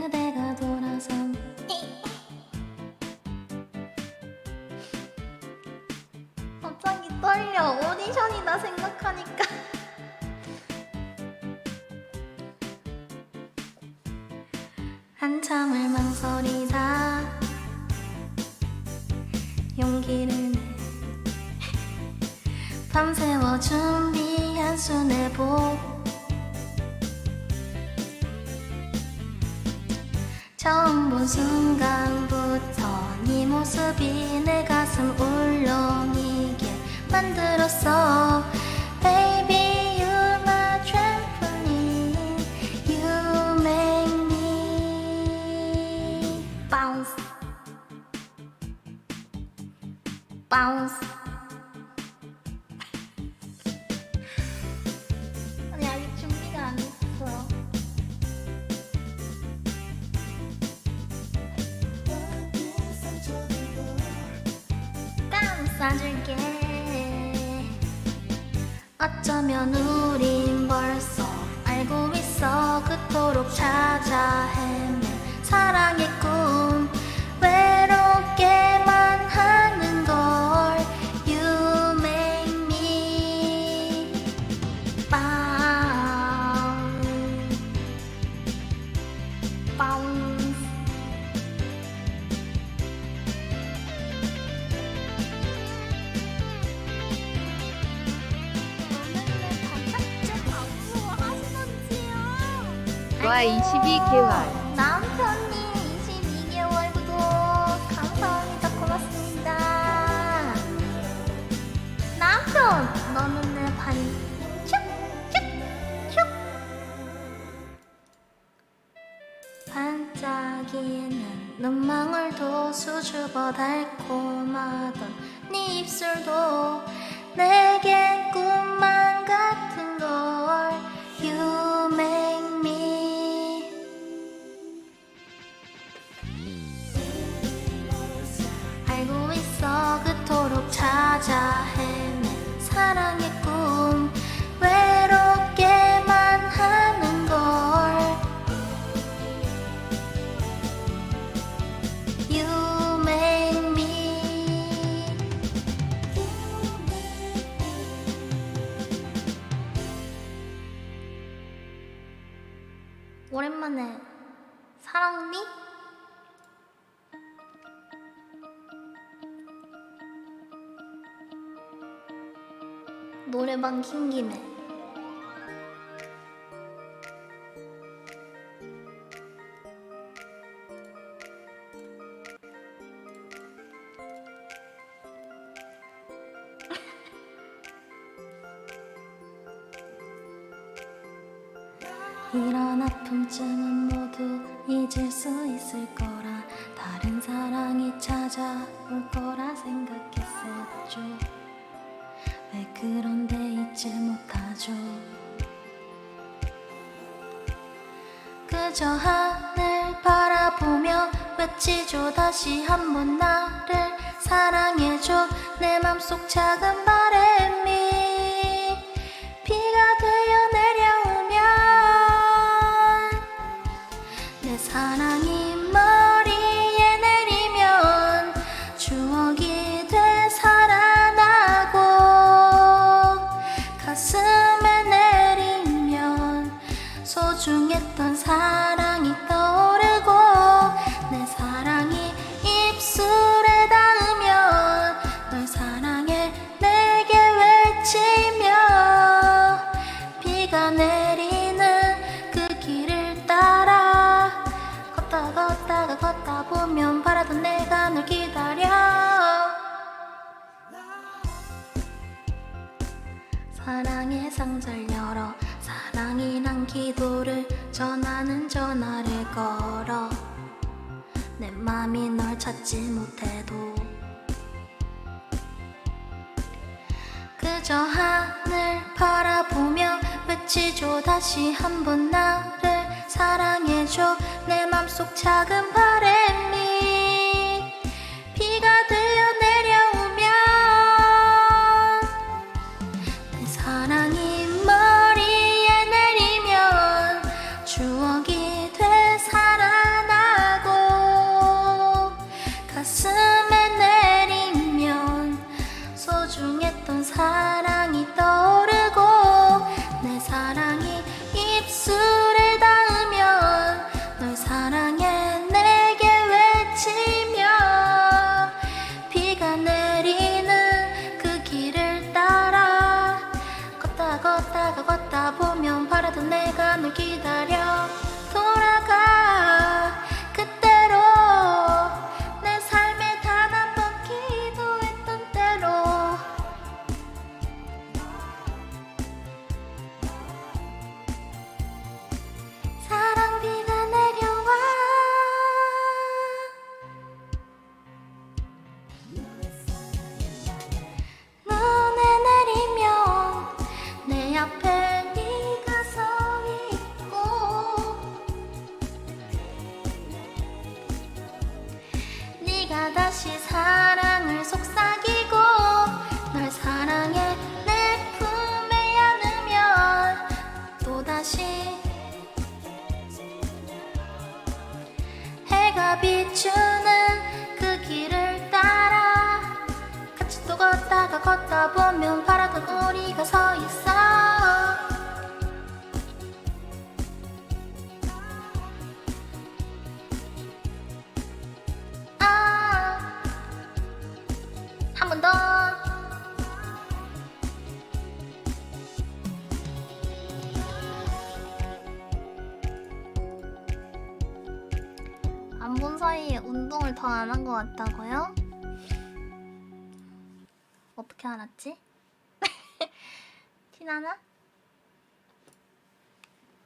그대가 돌아선 갑자기 떨려. 오디션이다 생각하니까. 한참을 망설이다. 용기를 내. 밤새워 준비한 수뇌보 처음 본 순간부터 네 모습이 내 가슴 울렁이게 만들었어 Baby you're my trampoline You make me bounce bounce 감싸줄게. 어쩌면 우린 벌써 알고 있어. 그토록 찾아 헤맨 사랑의 와 22개월. 남편님 22개월 구독. 감사합니다. 고맙습니다. 남편 너는 내발 축축축 반짝이는 눈망울도 수줍어 달콤하던 네 입술도 내겐 꿈 사랑의 꿈 외롭게만 하는 걸 You 오랜만에 사랑니? 노래방 킨 김에. 이런 아픔쯤은 모두 잊을 수 있을 거라. 다른 사랑이 찾아올 거라 생각했었죠. 왜 그런데 잊지 못하죠. 그저 하늘 바라보며 외치죠. 다시 한번 나를 사랑해줘. 내 맘속 작은 바람이 비가 되어 내려오면 내 사랑이 머 사랑이란 기도를 전하는 전화를 걸어 내 맘이 널 찾지 못해도 그저 하늘 바라보며 외치죠. 다시 한 번 나를 사랑해줘. 내 맘속 작은 바람이 비가 되어 내려오면 내 사랑이 네가 다시 사랑을 속삭이고 널 사랑해 내 품에 안으면 또다시 해가 비추는 그 길을 따라 같이 또 걷다가 걷다 보면 바라던 우리가 서 있어 안 본 사이에 운동을 더 안 한 것 같다고요? 어떻게 알았지? 티나나?